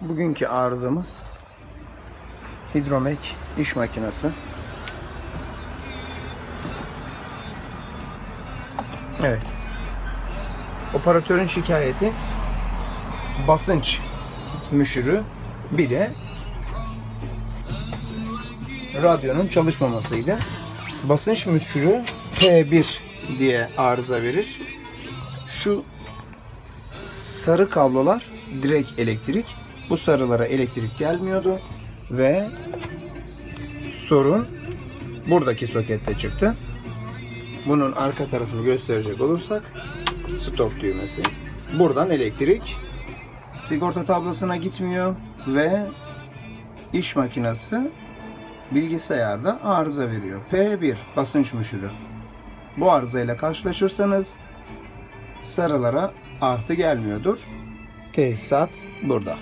Bugünkü arızamız hidromek iş makinesi. Evet. Operatörün şikayeti basınç müşürü bir de radyonun çalışmamasıydı. Basınç müşürü P1 diye arıza verir. Şu sarı kablolar direkt elektrik. Bu sarılara elektrik gelmiyordu ve sorun buradaki sokette çıktı. Bunun arka tarafını gösterecek olursak stop düğmesi. Buradan elektrik sigorta tablasına gitmiyor ve iş makinesi bilgisayarda arıza veriyor. P1 basınç müşürü. Bu arızayla karşılaşırsanız sarılara artı gelmiyordur. Tesisat burada.